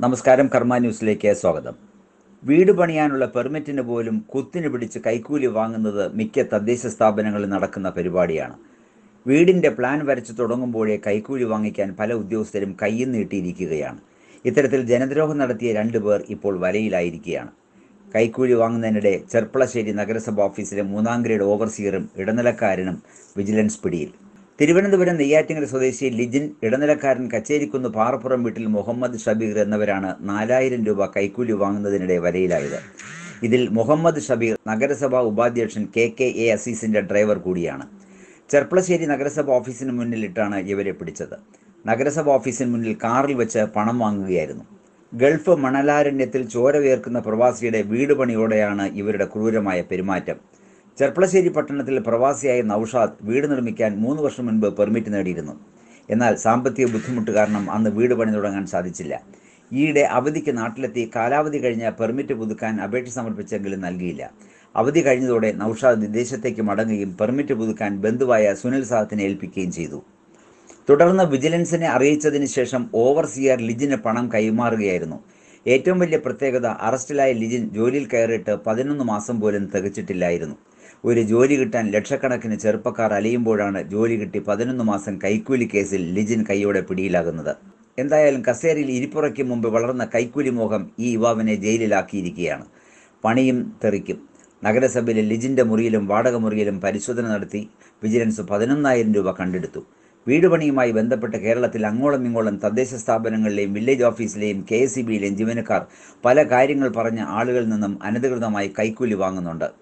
നമസ്കാരം കർമ്മ ന്യൂസിലേക്ക് സ്വാഗതം. വീട് പണിയാനുള്ള പെർമിറ്റിന് പോലും കുത്തിന് പിടിച്ച് കൈക്കൂലി വാങ്ങുന്നത് മിക്ക തദ്ദേശ സ്ഥാപനങ്ങളിൽ നടക്കുന്ന പരിപാടിയാണ്. വീടിന്റെ പ്ലാൻ വരച്ചു തുടങ്ങുമ്പോഴേ കൈക്കൂലി വാങ്ങിക്കാൻ പല ഉദ്യോഗസ്ഥരും കയ്യിൽ നീട്ടിയിരിക്കുകയാണ്. ഇത്തരത്തിൽ ജനദ്രോഹം നടത്തിയ രണ്ടു പേർ ഇപ്പോൾ വലയിലായിരിക്കുകയാണ്. കൈക്കൂലി വാങ്ങുന്നതിനിടെ ചെർപ്പളശ്ശേരി നഗരസഭ ഓഫീസിലെ മൂന്നാം ഗ്രേഡ് ഓവർസിയറും ഇടനിലക്കാരനും വിജിലൻസ് പിടിയിൽ. തിരുവനന്തപുരം നെയ്യാറ്റിങ്ങര സ്വദേശി ലിജിൻ ഇടനിലക്കാരൻ കച്ചേരിക്കുന്ന് പാറപ്പുറം വീട്ടിൽ മുഹമ്മദ് ഷബീർ എന്നിവരാണ് നാലായിരം രൂപ കൈക്കൂലി വാങ്ങുന്നതിനിടെ വലയിലായത്. ഇതിൽ മുഹമ്മദ് ഷബീർ നഗരസഭാ ഉപാധ്യക്ഷൻ കെ കെ എ അസീസിന്റെ ഡ്രൈവർ കൂടിയാണ്. ചെർപ്പളശ്ശേരി നഗരസഭ ഓഫീസിന് മുന്നിലിട്ടാണ് ഇവരെ പിടിച്ചത്. നഗരസഭ ഓഫീസിന് മുന്നിൽ കാറിൽ വെച്ച് പണം വാങ്ങുകയായിരുന്നു. ഗൾഫ് മണലാരണ്യത്തിൽ ചോര വേർക്കുന്ന പ്രവാസിയുടെ വീട് പണിയോടെയാണ് ഇവരുടെ ക്രൂരമായ പെരുമാറ്റം. ചെർപ്പളശ്ശേരി പട്ടണത്തിൽ പ്രവാസിയായ നൌഷാദ് വീട് നിർമ്മിക്കാൻ മൂന്ന് വർഷം മുൻപ് പെർമിറ്റ് നേടിയിരുന്നു. എന്നാൽ സാമ്പത്തിക ബുദ്ധിമുട്ട് കാരണം അന്ന് വീട് പണി തുടങ്ങാൻ സാധിച്ചില്ല. ഈയിടെ അവധിക്ക് നാട്ടിലെത്തി കാലാവധി കഴിഞ്ഞ പെർമിറ്റ് പുതുക്കാൻ അപേക്ഷ സമർപ്പിച്ചെങ്കിലും നൽകിയില്ല. അവധി കഴിഞ്ഞതോടെ നൌഷാദ് വിദേശത്തേക്ക് മടങ്ങുകയും പെർമിറ്റ് പുതുക്കാൻ ബന്ധുവായ സുനിൽ സാദത്തിനെ ഏൽപ്പിക്കുകയും ചെയ്തു. തുടർന്ന് വിജിലൻസിനെ അറിയിച്ചതിന് ശേഷം ഓവർസിയർ ലിജിന് പണം കൈമാറുകയായിരുന്നു. ഏറ്റവും വലിയ പ്രത്യേകത അറസ്റ്റിലായ ലിജിൻ ജോലിയിൽ കയറിയിട്ട് പതിനൊന്ന് മാസം പോലും തികച്ചിട്ടില്ലായിരുന്നു. ഒരു ജോലി കിട്ടാൻ ലക്ഷക്കണക്കിന് ചെറുപ്പക്കാർ അലയുമ്പോഴാണ് ജോലി കിട്ടി പതിനൊന്ന് മാസം കൈക്കൂലി കേസിൽ ലിജിൻ കൈയോടെ പിടിയിലാകുന്നത്. എന്തായാലും കസേരയിൽ ഇരിപ്പുറയ്ക്ക് മുമ്പ് വളർന്ന കൈക്കൂലി മോഹം ഈ യുവാവിനെ ജയിലിലാക്കിയിരിക്കുകയാണ്. പണിയും തെറിക്കും. നഗരസഭയിലെ ലിജിന്റെ മുറിയിലും വാടക മുറിയിലും പരിശോധന നടത്തി വിജിലൻസ് പതിനൊന്നായിരം രൂപ കണ്ടെടുത്തു. വീട് പണിയുമായി ബന്ധപ്പെട്ട് കേരളത്തിൽ അങ്ങോളം ഇങ്ങോളം തദ്ദേശ സ്ഥാപനങ്ങളിലെയും വില്ലേജ് ഓഫീസിലെയും കെ എസ് സി ബിയിലെയും ജീവനക്കാർ പല കാര്യങ്ങൾ പറഞ്ഞ ആളുകളിൽ നിന്നും അനധികൃതമായി കൈക്കൂലി വാങ്ങുന്നുണ്ട്.